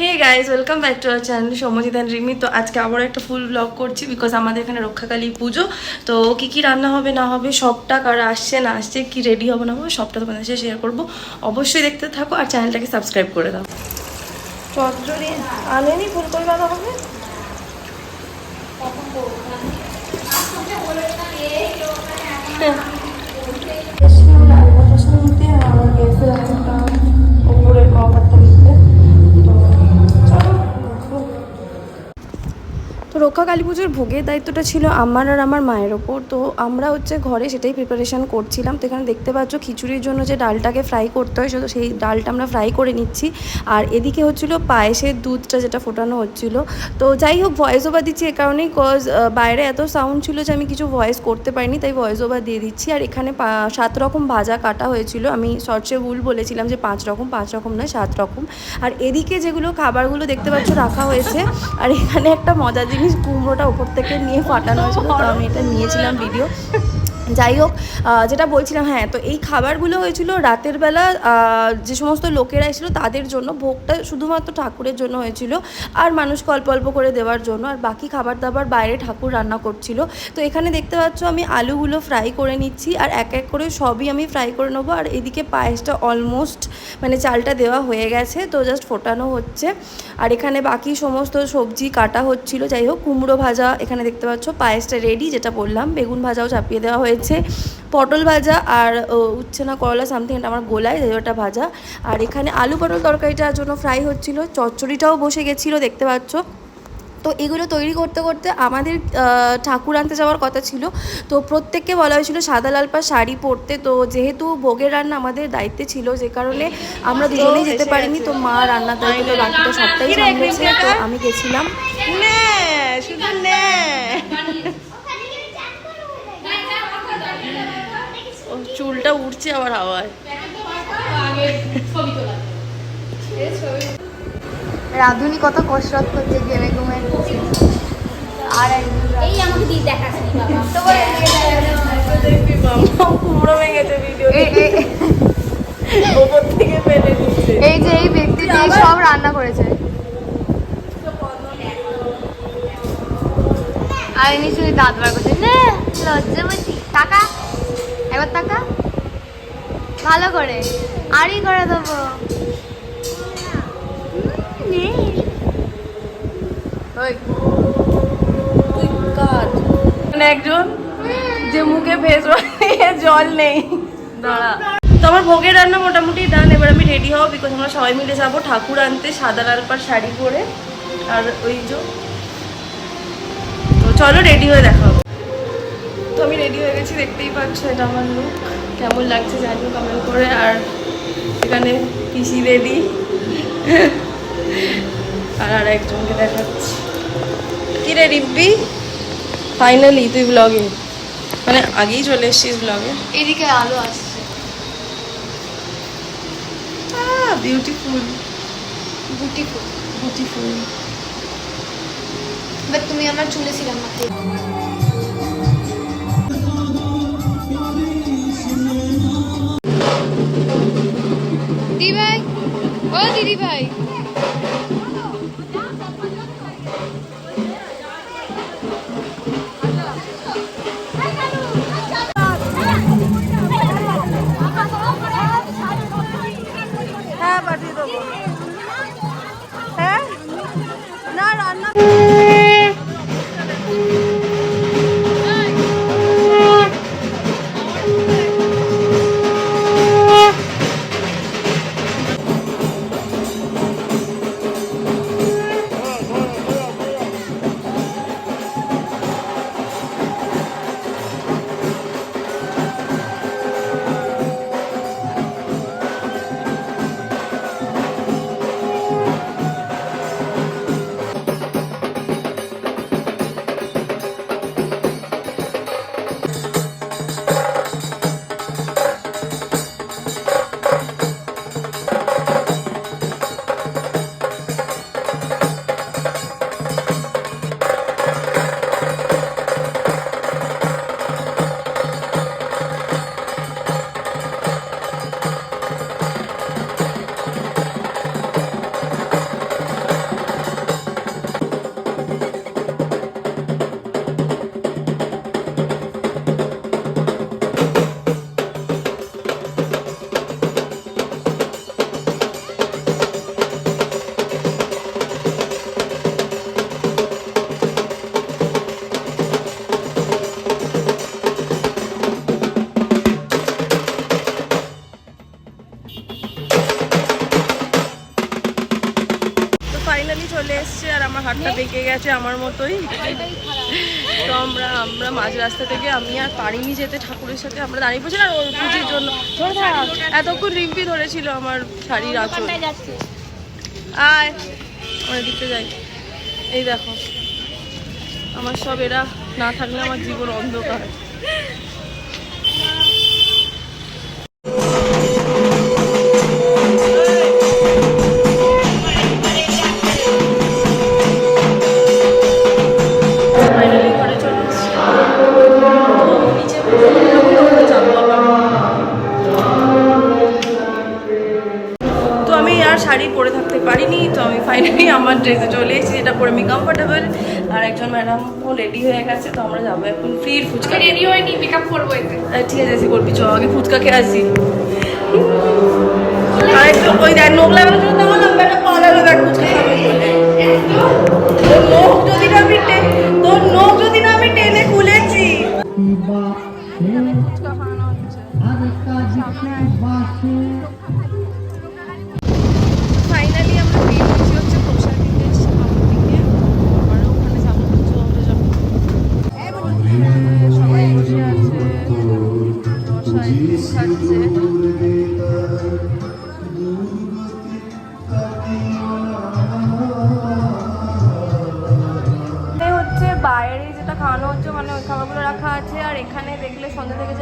Hey guys welcome back to our channel Samjit and Rimi তো আজকে আবার একটা ফুল ব্লগ করছি বিকজ আমাদের এখানে রক্ষাকালী পুজো। তো কি কি রান্না হবে, না হবে, সবটা কারা আসছে, না আসছে, কি রেডি হবে, না হবে, সবটা তোমাদের সাথে শেয়ার করব। অবশ্যই দেখতে থাকো আর চ্যানেলটাকে সাবস্ক্রাইব করে দাও। চচ্চড়ি আনেনি ফুলকপি হবে? উপরের রক্ষা কালী পুজোর ভোগের দায়িত্বটা ছিল আমার আর আমার মায়ের ওপর। তো আমরা হচ্ছে ঘরে সেটাই প্রিপারেশন করছিলাম। তো এখানে দেখতে পাচ্ছ খিচুড়ির জন্য যে ডালটাকে ফ্রাই করতে হয় সেই ডালটা আমরা ফ্রাই করে নিচ্ছি। আর এদিকে হচ্ছিল পায়েসের দুধটা যেটা ফোটানো হচ্ছিল। তো যাই হোক ভয়েস ওভার দিচ্ছি এ কারণেই কজ বাইরে এত সাউন্ড ছিল যে আমি কিছু ভয়েস করতে পারিনি, তাই ভয়েস ওভার দিয়ে দিচ্ছি। আর এখানে সাত রকম ভাজা কাটা হয়েছিল। আমি শর্টসে ভুল বলেছিলাম যে পাঁচ রকম পাঁচ রকম নয়, সাত রকম। আর এদিকে যেগুলো খাবারগুলো দেখতে পাচ্ছ রাখা হয়েছে। আর এখানে একটা মজার জিনিস কুমড়োটা উপর থেকে নিয়ে ফাটানো হয়েছিল আমি এটা নিয়েছিলাম ভিডিও যাই হোক যেটা বলছিলাম হ্যাঁ তো এই খাবারগুলো হয়েছিল রাতের বেলা যে সমস্ত লোকেরা এসেছিল তাদের জন্য, ভোগটা শুধুমাত্র ঠাকুরের জন্য হয়েছিল, আর মানুষকে অল্প অল্প করে দেওয়ার জন্য, আর বাকি খাবার দাবার বাইরে ঠাকুর রান্না করছিল। তো এখানে দেখতে পাচ্ছ, আমি আলুগুলো ফ্রাই করে নিচ্ছি, আর এক এক করে সবই আমি ফ্রাই করে নেব, আর এদিকে পায়েসটা অলমোস্ট মানে চালটা দেওয়া হয়ে গেছে, তো জাস্ট ফোটানো হচ্ছে। আর এখানে বাকি সমস্ত সবজি কাটা হচ্ছিল, যাই হোক, কুমড়ো ভাজা, এখানে দেখতে পাচ্ছ, পায়েসটা রেডি যেটা বললাম, বেগুন ভাজাও চাপিয়ে দেওয়া হয়েছে। পটল ভাজা আর উচ্ছে না করলা সামথিং এটা আমার গোলায় ওটা ভাজা। আর এখানে আলু পটল তরকারিটার জন্য ফ্রাই হচ্ছিল। চচ্চড়িটাও বসে গেছিল দেখতে পাচ্ছ। তো এগুলো তৈরি করতে করতে আমাদের ঠাকুর আনতে যাওয়ার কথা ছিল। তো প্রত্যেককে বলা হয়েছিল সাদা লাল পা শাড়ি পরতে। তো যেহেতু ভোগের রান্না আমাদের দায়িত্বে ছিল যে কারণে আমরা দুজনেই যেতে পারিনি। তো মা রান্নার দায়িত্ব বাকিটা সবটাই সামলেছে তো আমি গেছিলাম। শুধু নে ও, চুলটা উঠছে আবার হাওয়ায়। রাধুনি কত কসরত করছে গেমে ঘুমে আর এই আমাকে দিয়ে দেখাচ্ছি বাবা। তো বলে দিয়ে কুমড়ো ভিডিও এই- এই- ওপর থেকে ফেলে দিচ্ছে। এই যে এই ব্যক্তি সব রান্না করেছে। আর শুধু দাঁত বার করছে। না টাকা এবার টাকা। ভালো করে। আরই করে দেবো। মানে একজন যে মুখে ফেস জল নেই। দাঁড়া। তো আমার ভোগের রান্না মোটামুটি ডান এবার আমি রেডি হব বিকজ আমরা সবাই মিলে যাব ঠাকুর আনতে সাদা লাল পাড় শাড়ি পরে। আর ওই যে, তো চলো রেডি হয়ে দেখা তো আমি রেডি হয়ে গেছি, দেখতেই পাচ্ছ এটা আমার লুক কেমন লাগছে জানিও কমেন্ট করে আর এখানে পিসি রেডি আর আর একজনকে দেখাচ্ছি। কি রে রিব্বি ফাইনালি তুই ব্লগে মানে আগেই চলে এসছিস ব্লগে এদিকে আলো আসছে। বিউটিফুল বিউটিফুল বিউটিফুল বাট তুমি আমার চুলে ছিলাম মাত্র ও দিদি ভাই। হ্যাঁ পাঠিয়ে দেবো। হ্যাঁ? না রান্না আমার হাতটা বেঁকে গেছে আমার মতোই। তো আমরা আমরা মাঝ রাস্তা থেকে আমি আর পারিনি যেতে ঠাকুরের সাথে আমরা দাঁড়িয়ে পড়ছিলাম আর ওর পুজোর জন্য। ধরে থাক। এতক্ষণ রিম্পি ধরেছিল আমার শাড়ির আঁচল। আয় আমরা দিতে যাই। এই দেখো আমার সব এরা না থাকলে আমার জীবন অন্ধকার। রেডি হয়ে গেছে তো আমরা যাব এখন ফ্রির ফুচকা রেডি হয়নি মেকআপ করব এতে ঠিক আছে এসে করবি চ আগে ফুচকা খেয়ে আসি। আর ওই দেখ নোক লাগানোর জন্য দাঁড়ালাম বেটা পালালো দেখ ফুচকা খাবে তোর নোখ যদি না আমি তোর নোখ যদি না আমি টেনে খুলেছি। ফুচকা খাওয়ানো হচ্ছে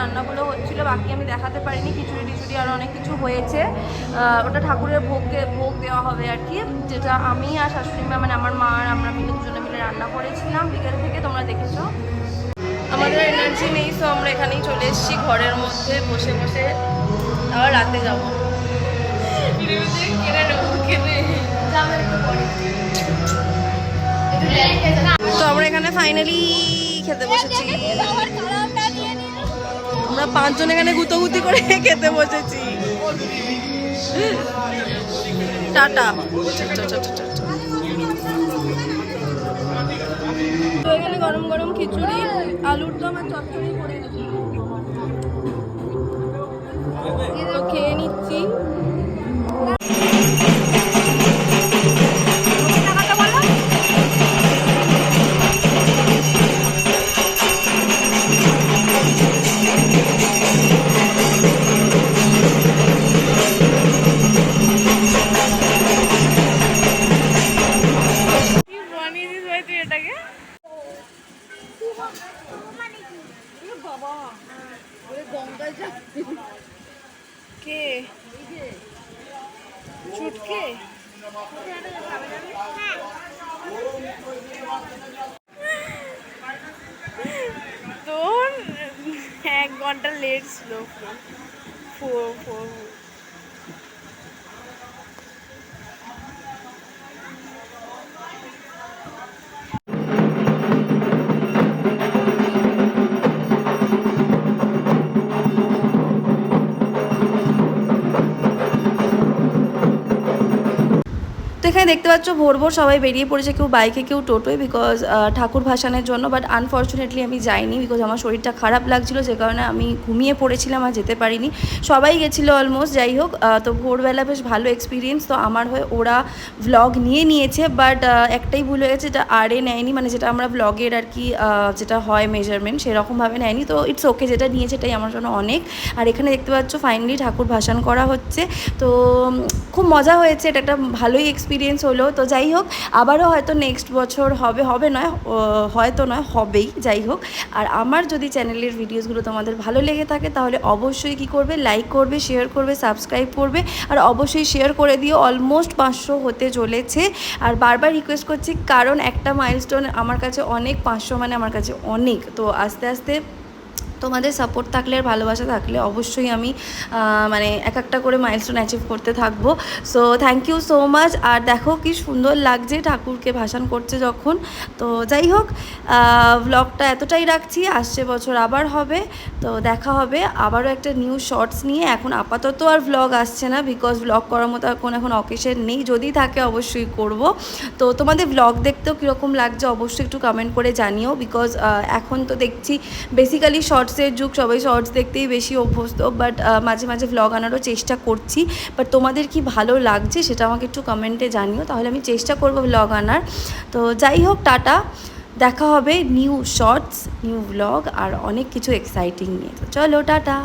রান্নাগুলো হচ্ছিল, বাকি আমি দেখাতে পারিনি, খিচুড়ি টিচুড়ি আরও অনেক কিছু হয়েছে। ওটা ঠাকুরের ভোগকে, ভোগ দেওয়া হবে আর কি, যেটা আমি আর শাশুড়ি মা মানে আমার মা আর আমরা মিলে দুজনে মিলে রান্না করেছিলাম বিকেল থেকে, তোমরা দেখেছ। আমাদের এনার্জি নেই তো আমরা এখানেই চলে এসেছি, ঘরের মধ্যে বসে বসে আবার রাতে যাব। তো আমরা এখানে ফাইনালি খেতে বসেছি। আমরা পাঁচজন এখানে গুতোগুতি করে খেতে বসেছি। টাটা। এখানে গরম গরম খিচুড়ি, আলুর দম আর চচ্চড়ি করে তো খেয়ে নিচ্ছি কে চুটকে তোর এক ঘণ্টা লেট ছিল ফোর ফোর তো এখানে দেখতে পাচ্ছ, ভোর ভোর সবাই বেরিয়ে পড়েছে, কেউ বাইকে কেউ টোটোয় বিকজ ঠাকুর ভাসানের জন্য বাট আনফর্চুনেটলি আমি যাইনি বিকজ আমার শরীরটা খারাপ লাগছিল, যে কারণে আমি ঘুমিয়ে পড়েছিলাম আর যেতে পারিনি। সবাই গেছিল অলমোস্ট যাই হোক তো ভোরবেলা বেশ ভালো এক্সপিরিয়েন্স তো আমার হয়ে ওরা ভ্লগ নিয়ে নিয়েছে বাট একটাই ভুল হয়ে গেছে, যেটা আরে নেয়নি মানে যেটা আমরা ভ্লগের আর কি যেটা হয় মেজারমেন্ট সেরকমভাবে নেয়নি, তো ইটস ওকে যেটা নিয়েছে, এটাই আমার জন্য অনেক। আর এখানে দেখতে পাচ্ছ ফাইনালি ঠাকুর ভাসান করা হচ্ছে, তো খুব মজা হয়েছে, এটা একটা ভালোই এক্সপিরিয়েন্স হলো। তো যাই হোক, আবারও হয়তো নেক্সট বছর হবে হবে নয় হয়তো নয়, হবেই, যাই হোক। আর আমার যদি চ্যানেলের ভিডিওসগুলো তোমাদের ভালো লেগে থাকে, তাহলে অবশ্যই কি করবে? লাইক করবে শেয়ার করবে সাবস্ক্রাইব করবে, আর অবশ্যই শেয়ার করে দিও অলমোস্ট পাঁচশো হতে চলেছে। আর বারবার রিকোয়েস্ট করছি, কারণ একটা মাইলস্টোন আমার কাছে অনেক, পাঁচশো মানে আমার কাছে অনেক। তো আস্তে আস্তে তোমাদের সাপোর্ট থাকলে আর ভালোবাসা থাকলে অবশ্যই আমি মানে এক একটা করে মাইলস্টোন অ্যাচিভ করতে থাকব। So thank you so much আর দেখো কি সুন্দর লাগছে ঠাকুরকে ভাসান করছে যখন। তো যাই হোক ব্লগটা এতটাই রাখছি, আসছে বছর আবার হবে। তো দেখা হবে আবারও একটা নিউ শর্টস নিয়ে। এখন আপাতত আর ব্লগ আসছে না বিকজ ব্লগ করার মতো এখন এখন অকেশন নেই। যদি থাকে অবশ্যই করব। তো তোমাদের ব্লগ দেখতেও কীরকম লাগছে অবশ্যই একটু কমেন্ট করে জানিও বিকজ এখন তো দেখছি বেসিক্যালি শর্টস শর্টসের যুগ, সবাই শর্টস দেখতেই বেশি অভ্যস্ত বাট মাঝে মাঝে ভ্লগ আনারও চেষ্টা করছি বাট তোমাদের কি ভালো লাগছে সেটা আমাকে একটু কমেন্টে জানিও, তাহলে আমি চেষ্টা করব ভ্লগ আনার। তো যাই হোক, টাটা, দেখা হবে নিউ শর্টস নিউ ব্লগ আর অনেক কিছু এক্সাইটিং নিয়ে। তো চলো, টাটা!